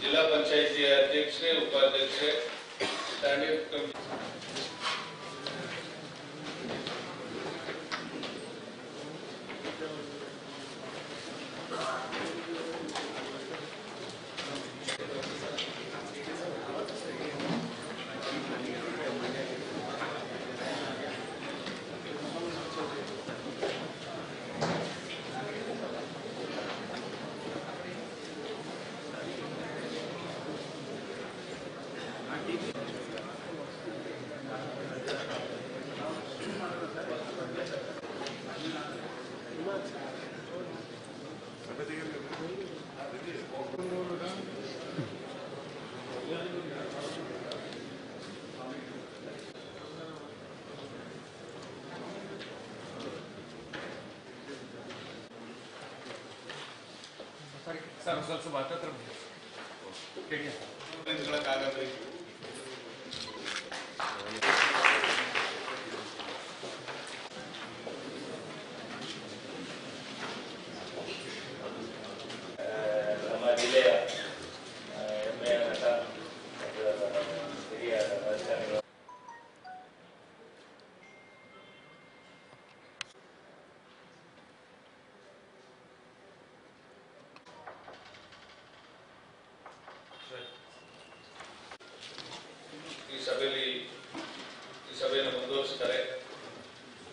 ಜಿಲ್ಲಾ ಪಂಚಾಯಿತಿಯ ಅಧ್ಯಕ್ಷರೇ ಉಪಾಧ್ಯಕ್ಷರೇ ಸ್ಟ್ಯಾಂಡಿಂಗ್ ಕಮಿಟಿ ಸರ್ ಸ್ವಲ್ಪ ಸ್ವಲ್ಪ ಹತ್ತತ್ರ ಹೇಳಿ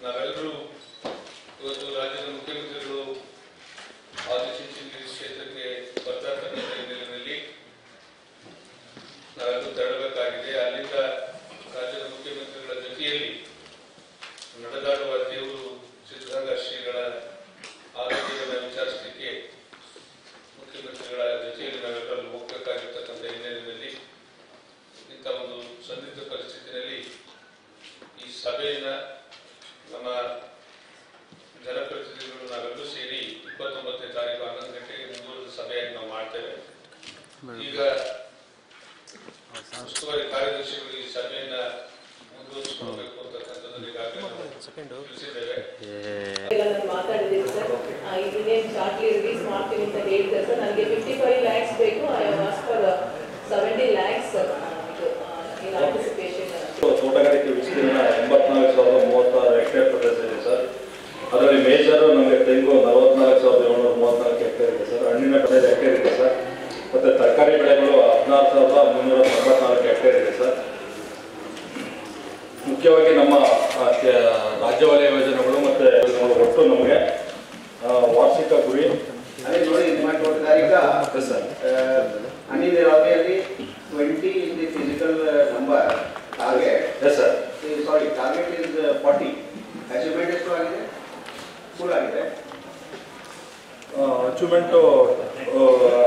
ನಾವೆಲ್ಲರೂ ಇವತ್ತು ರಾಜ್ಯದ ಮುಖ್ಯಮಂತ್ರಿಗಳು ಆದಿಚುಂಚನಗಿರಿ ಕ್ಷೇತ್ರಕ್ಕೆ ಬರ್ತಾ ಇರ್ತಕ್ಕಂಥ ಹಿನ್ನೆಲೆಯಲ್ಲಿ ನಾವೆಲ್ಲರೂ ತೆರಳಬೇಕಾಗಿದೆ ಅಲ್ಲಿಂದ ರಾಜ್ಯದ ಮುಖ್ಯಮಂತ್ರಿಗಳ ಜೊತೆಯಲ್ಲಿ ನಡೆದಾಡುವ ದೇವರು ಸಿದ್ಧಗಂಗಾ ಶ್ರೀಗಳ ಆರೋಗ್ಯವನ್ನು ವಿಚಾರಿಸಲಿಕ್ಕೆ ಮುಖ್ಯಮಂತ್ರಿಗಳ ಜೊತೆಯಲ್ಲಿ ನಾವೆಲ್ಲರೂ ಹೋಗಬೇಕಾಗಿರ್ತಕ್ಕಂಥ ಹಿನ್ನೆಲೆಯಲ್ಲಿ ಇಂಥ ಒಂದು ಸಂದಿಗ್ಧ ಪರಿಸ್ಥಿತಿಯಲ್ಲಿ ಈ ಸಭೆಯನ್ನ ನಮ್ಮ ಜನಪ್ರತಿನಿಧಿಗಳು ನಾವೆಲ್ಲರೂ ಸೇರಿ ಇಪ್ಪತ್ತೊಂಬತ್ತನೇ ತಾರೀಕು ಹನ್ನೊಂದು ಗಂಟೆಗೆ ಮುಂದುವರೆದ ಸಭೆಯನ್ನು ನಾವು ಮಾಡ್ತೇವೆ. ಈಗ ಉಸ್ತುವಾರಿ ಕಾರ್ಯದರ್ಶಿಗಳು ಈ ಸಭೆಯನ್ನ ಮುಂದುವರಿಸಿಕೊಳ್ಬೇಕು ಅಂತಕ್ಕಂಥದ್ದು ಈಗಾಗಲೇ ಮಾತಾಡಿದ್ದೀನಿ ಸರ್. ಶಾರ್ಟ್ಲಿ ರಿಲೀಸ್ ಮಾಡ್ತೀನಿ ಅಂತ ಹೇಳಿದ್ರೆ ಸರ್. ನನಗೆ ಫಿಫ್ಟಿ ಮುಖ್ಯವಾಗಿ ನಮ್ಮ ರಾಜ್ಯ ವಲಯ ಯೋಜನೆಗಳು ಮತ್ತು ಒಟ್ಟು ನಮಗೆ ವಾರ್ಷಿಕ ಗುರಿ. ಅದೇ ನೋಡಿ ತೋಟಗಾರಿಕಾ ಹನಿ ನೀರಾವರಿಯಲ್ಲಿ twenty in the physical number target is sir sorry target is forty achievement ಎಷ್ಟು ಆಗಿದೆ? ಫುಲ್ ಆಗಿದೆ. ಅಚೀವ್ಮೆಂಟು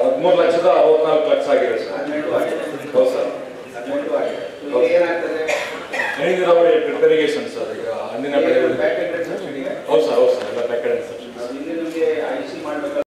ಹದಿಮೂರು ಲಕ್ಷದ ಅರವತ್ನಾಲ್ಕು ಲಕ್ಷ ಆಗಿದೆ ಸರ್ ಹದಿನೆಂಟು ಆಗಿದೆ. ಹೌದು ಸರ್ ಹದಿನೆಂಟು ಆಗಿದೆ. ಏನಾಗ್ತದೆ? ಹನಿ ನೀರಾವರಿ ಡ್ರಿಪ್ ಇರಿಗೇಷನ್ ಸರ್ ಈಗ ಹಣ್ಣಿನ ಬೆಳೆಗಳು ಬ್ಯಾಕ್ ಎಂಡ್ ಸಬ್ಸಿಡಿಗೆ ಹೌದು ಸರ್